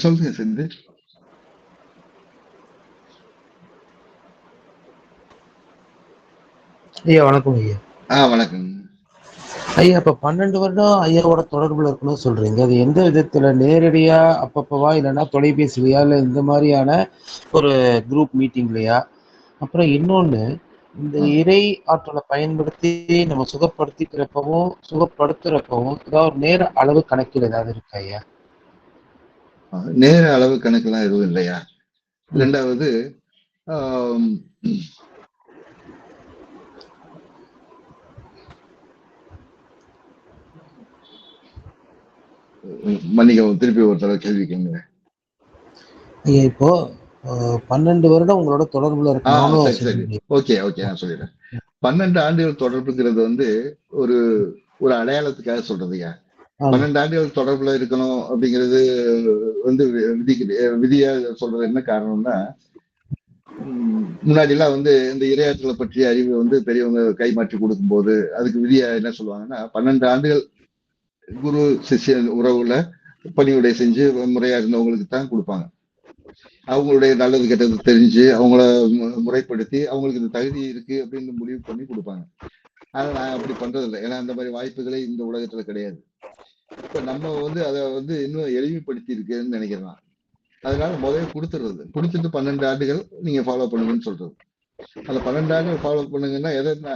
சொல்லுங்க சிந்து ஐயா வணக்கம் ஐயா. ஆ வணக்கம். ஐயா இப்ப பன்னெண்டு வருடம் ஐயாவோட தொடர்புல இருக்கணும்னு சொல்றீங்க. அது எந்த விதத்துல? நேரடியா அப்பப்பவா இல்லைன்னா தொலைபேசிலையா இல்ல இந்த மாதிரியான ஒரு குரூப் மீட்டிங்லையா அப்புறம் இன்னொன்னு இந்த. இறை ஆற்றலை பயன்படுத்தி நம்ம சுகப்படுத்திக்கிறப்பவும் சுகப்படுத்துறப்பவும் ஏதாவது ஒரு நேர அளவு கணக்கில் ஏதாவது இருக்கா ஐயா? நேர அளவு கணக்கெல்லாம் எதுவும் இல்லையா. ரெண்டாவது மன்னிக்கவும் திருப்பி ஒரு தடவை கேள்வி ஐயா இப்போ பன்னெண்டு வருடம் உங்களோட தொடர்புல சொல்றீங்க ஓகே ஓகே நான் சொல்லிடுறேன். பன்னெண்டு ஆண்டுகள் தொடர்புங்கிறது வந்து ஒரு ஒரு அடையாளத்துக்காக சொல்றதுயா ஆமா பன்னெண்டு ஆண்டுகள் தொடர்புல இருக்கணும் அப்படிங்கிறது வந்து விதி விதியா சொல்றது என்ன காரணம்னா முன்னாடி எல்லாம் வந்து இந்த இரையாற்றலை பற்றிய அறிவு வந்து பெரியவங்க கைமாற்றி கொடுக்கும்போது அதுக்கு விதியா என்ன சொல்லுவாங்கன்னா பன்னெண்டு ஆண்டுகள் குரு சிஷ்ய உறவுல பணிவுடை செஞ்சு முறையா இருந்தவங்களுக்கு தான் கொடுப்பாங்க. அவங்களுடைய நல்லது கெட்டது தெரிஞ்சு அவங்கள முறைப்படுத்தி அவங்களுக்கு இந்த தகுதி இருக்கு அப்படின்னு முடிவு பண்ணி கொடுப்பாங்க. ஆனா நான் அப்படி பண்றது இல்லை ஏன்னா அந்த மாதிரி வாய்ப்புகளே இந்த உலகத்துல கிடையாது. இப்ப நம்ம வந்து அதை வந்து இன்னும் எளிமைப்படுத்தி இருக்குன்னு நினைக்கிறேன் அதனால முதல்ல கொடுத்துடுறது. கொடுத்துட்டு பன்னெண்டு ஆண்டுகள் நீங்க ஃபாலோ பண்ணுங்கன்னு சொல்றது. அந்த பன்னெண்டு ஆண்டுகள் ஃபாலோ பண்ணுங்கன்னா எதுனா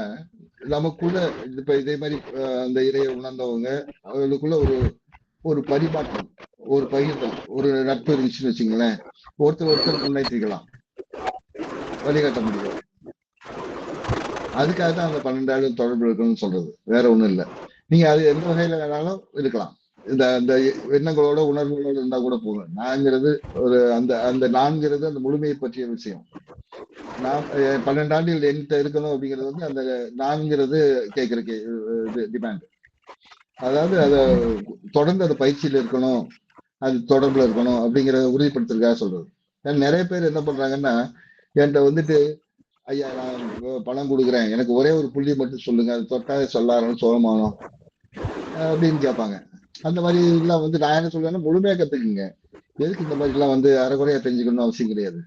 நமக்குள்ள இப்ப இதே மாதிரி அந்த இறையை உணர்ந்தவங்க அவங்களுக்குள்ள ஒரு ஒரு பரிமாற்றம் ஒரு பகிர்தல் ஒரு நட்பு இருந்துச்சுன்னு வச்சுங்களேன் ஒருத்தர் ஒருத்தர் முன்னேற்றிக்கலாம். வழிகாட்ட முடியும். அதுக்காக தான் அந்த பன்னெண்டு ஆண்டு தொடர்பு இருக்கணும்னு சொல்றது. வேற ஒண்ணும் இல்ல. நீங்க அது எந்த வகையில வேணாலும் இருக்கலாம். இந்த அந்த எண்ணங்களோட உணர்வுகளோட இருந்தா கூட போதும். நான்கிறது ஒரு அந்த அந்த நான்கிறது அந்த முழுமையை பற்றிய விஷயம். நான் பன்னெண்டு ஆண்டுகள் என்கிட்ட இருக்கணும் அப்படிங்கிறது வந்து அந்த நான்கிறது கேட்கிற கே இது டிமாண்ட் அதாவது அதை தொடர்ந்து அந்த பயிற்சியில் இருக்கணும் அது தொடர்புல இருக்கணும் அப்படிங்கிறத உறுதிப்படுத்துறதுக்காக சொல்றது. ஏன்னா நிறைய பேர் என்ன பண்றாங்கன்னா என்கிட்ட வந்துட்டு ஐயா நான் பணம் கொடுக்குறேன். எனக்கு ஒரே ஒரு புள்ளி மட்டும் சொல்லுங்க. அது தொட்டா சொல்லாரணும் சோழமானம் அப்படின்னு கேட்பாங்க. அந்த மாதிரி எல்லாம் வந்து நான் என்ன சொல்றேன்னா முழுமையா கத்துக்குங்க. எதுக்கு இந்த மாதிரி எல்லாம் வந்து அரைகுறையா தெரிஞ்சுக்கணும்னு அவசியம் கிடையாது.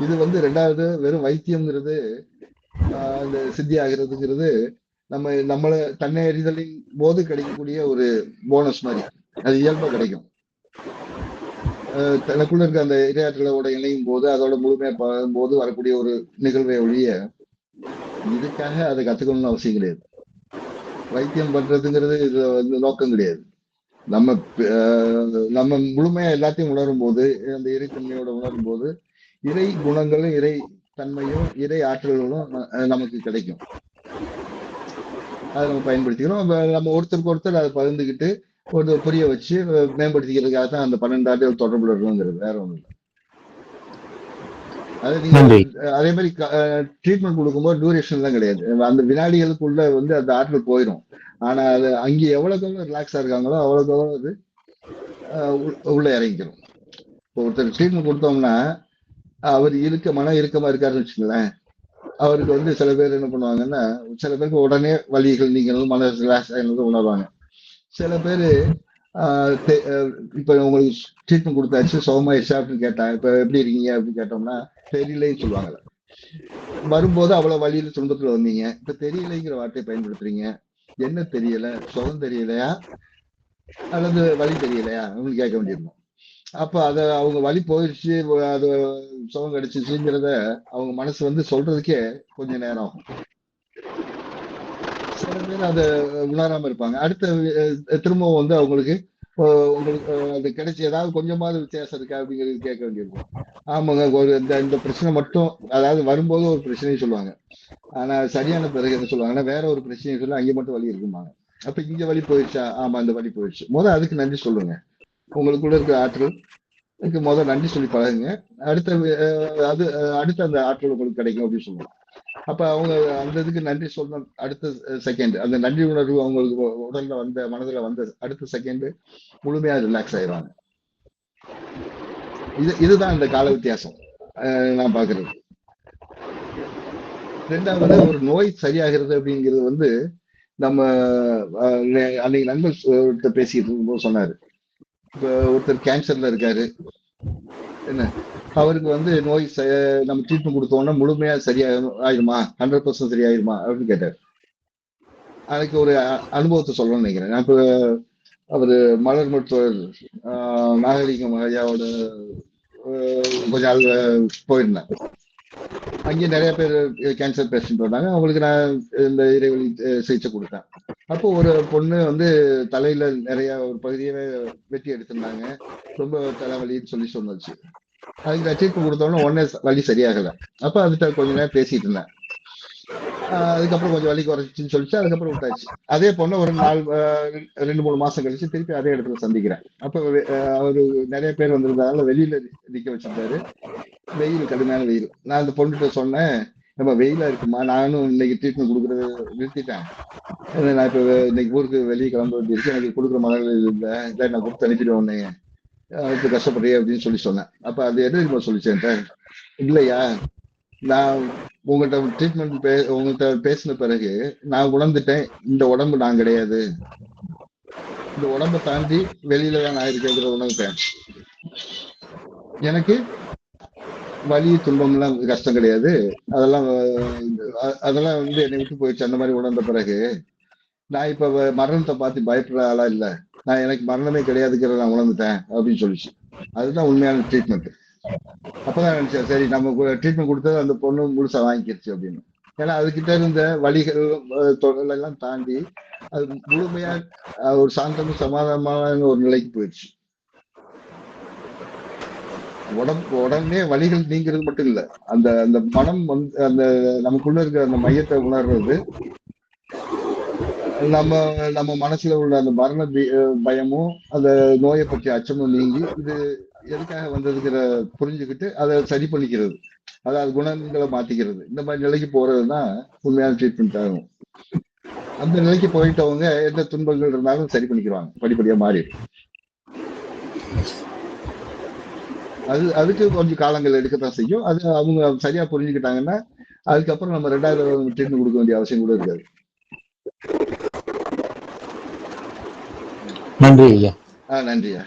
இது வந்து ரெண்டாவது வெறும் வைத்தியம்ங்கிறது ஆஹ் இந்த சித்தி ஆகிறதுங்கிறது நம்ம நம்மள தன்னை அறிதலின் போது கிடைக்கக்கூடிய ஒரு போனஸ் மாதிரி. அது இயல்பா கிடைக்கும். தனக்குள்ள இருக்க அந்த இரையாற்றலோட இணையும் போது அதோட முழுமையா பழகும் போது வரக்கூடிய ஒரு நிகழ்வை ஒழிய இதுக்காக அதை கத்துக்கணும்னு அவசியம் கிடையாது. வைத்தியம் பண்றதுங்கிறது இதுல வந்து நோக்கம் கிடையாது. நம்ம நம்ம முழுமையா எல்லாத்தையும் உணரும் போது அந்த இறைத்தன்மையோட உணரும் போது இறை குணங்களும் இறை தன்மையும் இறை ஆற்றல்களும் ந- நமக்கு கிடைக்கும். அதை நம்ம பயன்படுத்திக்கிறோம் நம்ம ஒருத்தருக்கு ஒருத்தர் அதை பகிர்ந்துக்கிட்டு ஒரு புரிய வச்சு மேம்படுத்திக்கிறதுக்காக தான் அந்த பன்னெண்டு ஆண்டுகள் தொடர்புல இருக்கணுங்கிறது வேற ஒண்ணும் இல்லை. அது நீங்க அதே மாதிரி ட்ரீட்மெண்ட் கொடுக்கும்போது டியூரேஷன் தான் கிடையாது. அந்த வினாடிகளுக்குள்ள வந்து அந்த ஆற்றல் போயிடும் ஆனா அது அங்கே எவ்வளவுக்கு எவ்வளவு ரிலாக்ஸா இருக்காங்களோ அவ்வளவுக்கு எவ்வளவு அது உள்ள இறங்கிக்கிறோம் இப்போ ஒருத்தர் ட்ரீட்மெண்ட் கொடுத்தோம்னா அவர் இருக்க மன இறுக்கமா இருக்காருன்னு வச்சுங்களேன் அவருக்கு வந்து சில பேர் என்ன பண்ணுவாங்கன்னா சில பேருக்கு உடனே வலிகள் நீங்களும் மன ரிலாக்ஸ் உணர்வாங்க. சில பேர் இப்ப உங்களுக்கு ட்ரீட்மெண்ட் கொடுத்தாச்சு சுகமாயிடுச்சா அப்படின்னு கேட்டா இப்ப எப்படி இருக்கீங்க அப்படின்னு கேட்டோம்னா தெரியலைன்னு சொல்லுவாங்கல்ல. வரும்போது அவ்வளவு வழியில துன்பத்துல வந்தீங்க. இப்ப தெரியலைங்கிற வார்த்தையை பயன்படுத்துறீங்க. என்ன தெரியல? சுகம் தெரியலையா? அல்லது வழி தெரியலையா? அப்படின்னு கேட்க வேண்டியிருந்தோம் அப்ப அத அவங்க வழி போயிடுச்சு அது சுகம் கிடைச்சிச்சுங்கிறத அவங்க மனசு வந்து சொல்றதுக்கே கொஞ்சம் நேரம். ஆகும் சில பேர் அதை உணராம இருப்பாங்க. அடுத்த திரும்பவும் வந்து அவங்களுக்கு உங்களுக்கு அது கிடைச்சி ஏதாவது கொஞ்சமாவது வித்தியாசம் இருக்கா அப்படிங்கிறது கேட்க வேண்டியிருக்கும். ஆமாங்க ஒரு இந்த இந்த பிரச்சனை மட்டும் அதாவது வரும்போது ஒரு பிரச்சனையும் சொல்லுவாங்க. ஆனா சரியான பிறகு என்ன சொல்லுவாங்கன்னா வேற ஒரு பிரச்சனையும் சொல்லி அங்கே மட்டும் வழி இருக்குமாங்க அப்ப இங்க வழி போயிடுச்சா? ஆமா இந்த வழி போயிடுச்சு. முதல் அதுக்கு நன்றி சொல்லுங்க. உங்களுக்குள்ள இருக்கிற ஆற்றல். இதுக்கு முதல் நன்றி சொல்லி பழகுங்க. அடுத்த அது அடுத்த அந்த ஆற்றல் உங்களுக்கு கிடைக்கும் அப்படின்னு சொல்லுவாங்க அப்ப அவங்க அந்த இதுக்கு நன்றி சொன்ன அடுத்த செகண்ட் அந்த நன்றி உணர்வு அவங்களுக்கு உடல்ல வந்த மனதுல வந்த அடுத்த செகண்ட் முழுமையா ரிலாக்ஸ் ஆயிடுவாங்க. இது இதுதான் இந்த கால வித்தியாசம். அஹ், நான் பாக்குறது ரெண்டாவது ஒரு நோய் சரியாகிறது அப்படிங்கிறது வந்து நம்ம அஹ், அன்னைக்கு நண்பர் பேசிட்டு இருக்கும்போது சொன்னாரு. இப்போ ஒருத்தர் கேன்சர்ல இருக்காரு. என்ன? அவருக்கு வந்து நோய் நம்ம ட்ரீட்மெண்ட் கொடுத்தோம்னா முழுமையா சரியாயிருமா ஹண்ட்ரட் பர்சன்ட் சரியாயிருமா? அப்படின்னு கேட்டார். அதுக்கு ஒரு அ- அனுபவத்தை சொல்லணும்னு நினைக்கிறேன். நான் இப்போ அவரு மலர் மருத்துவர் ஆஹ், நாகரிகம் ஐயாவோட ஆஹ், கொஞ்ச நாள் போயிருந்தேன் அங்கே நிறைய பேர் கேன்சர் பேஷண்ட் வந்தாங்க. அவங்களுக்கு நான் இந்த இறைவழி சிகிச்சை கொடுத்தேன். அப்போ ஒரு பொண்ணு வந்து தலையில நிறைய ஒரு பகுதியவே வெட்டி எடுத்திருந்தாங்க. ரொம்ப தலைவலின்னு சொல்லி சொன்னச்சு. அதுக்கு நான் ட்ரீட்மெண்ட் கொடுத்தோன்னே உடனே வலி சரியாகல. அப்ப அதுகிட்ட கொஞ்ச நேரம் பேசிட்டு இருந்தேன். அதுக்கப்புறம் கொஞ்சம் வலி குறைச்சின்னு சொல்லிச்சு அதுக்கப்புறம் விட்டாச்சு. அதே பொண்ணு ஒரு நாலு ரெண்டு மூணு மாசம் கழிச்சு திருப்பி அதே இடத்துல சந்திக்கிறேன். அப்ப வெ- அவரு நிறைய பேர் வந்திருந்ததால வெளியில நிக்க வச்சிருந்தாரு. வெயில் கடுமையான வெயில். நான் அந்த பொண்ணுகிட்ட சொன்னேன் நம்ம வெயிலா இருக்குமா? நானும் இன்னைக்கு ட்ரீட்மெண்ட் கொடுக்கறது நிறுத்திட்டேன். நான் இப்ப இன்னைக்கு ஊருக்கு வெளியே கிளம்ப வேண்டியிருக்கு. எனக்கு கொடுக்குற மனநிலை இல்லை. இல்லை நான் கொடுத்து அனுப்பிடுவேன் உன்னைய. அதுக்கு கஷ்டப்படுறிய அப்படின்னு சொல்லி சொன்னேன். அப்ப அது என்ன தெரியுமா சொல்லிச்சேன் இல்லையா? நான் உங்கள்கிட்ட ட்ரீட்மெண்ட் பே உங்கள்கிட்ட பேசின பிறகு நான் உணர்ந்துட்டேன். இந்த உடம்பு நான் கிடையாது. இந்த உடம்பை தாண்டி வெளியில தான் நான் இருக்கேங்கிறத உணர்ந்துட்டேன் எனக்கு வலி துன்பம்லாம் கஷ்டம் கிடையாது. அதெல்லாம் அதெல்லாம் வந்து என்னை விட்டு போயிடுச்சு. அந்த மாதிரி உணர்ந்த பிறகு நான் இப்ப மரணத்தை பார்த்து பயப்படுற ஆளா இல்ல. நான் எனக்கு மரணமே கிடையாதுங்கிறத நான் உணர்ந்துட்டேன் அப்படின்னு சொல்லிச்சு. அதுதான் உண்மையான ட்ரீட்மெண்ட் அப்பதான் நினைச்சேன் சரி நம்ம ட்ரீட்மெண்ட் கொடுத்தது அந்த பொண்ணு முழுசா வாங்கிக்கிடுச்சு அப்படின்னு. ஏன்னா அதுகிட்ட இருந்த வழிகள் அஹ், எல்லாம் தாண்டி அது முழுமையா ஒரு சாந்தமும் சமாதானமான ஒரு நிலைக்கு போயிடுச்சு. உடம்பு உடனே வலிகள் நீங்கிறது மட்டும் இல்ல. அந்த அந்த மனம் வந்து அந்த நமக்குள்ள இருக்கிற அந்த மையத்தை உணர்றது நம்ம நம்ம மனசுல உள்ள அந்த மரண பயமும் அந்த நோயை பற்றிய அச்சமும் நீங்கி இது எதுக்காக வந்ததுங்கிற புரிஞ்சுக்கிட்டு அதை சரி பண்ணிக்கிறது. அதாவது குணங்களை மாத்திக்கிறது. இந்த மாதிரி நிலைக்கு போறதுதான் உண்மையான ட்ரீட்மெண்ட் ஆகும். அந்த நிலைக்கு போயிட்டவங்க எந்த துன்பங்கள் இருந்தாலும் சரி பண்ணிக்கிறாங்க. படிப்படியா மாறி அது அதுக்கு கொஞ்சம் காலங்கள் எடுக்கத்தான் செய்யும். அது அவங்க சரியா புரிஞ்சுக்கிட்டாங்கன்னா அதுக்கப்புறம் நம்ம ரெண்டாயிரம் ட்ரீட்மெண்ட் கொடுக்க வேண்டிய அவசியம் கூட இருக்காது. நன்றி ஐயா. ஆஹ் நன்றியா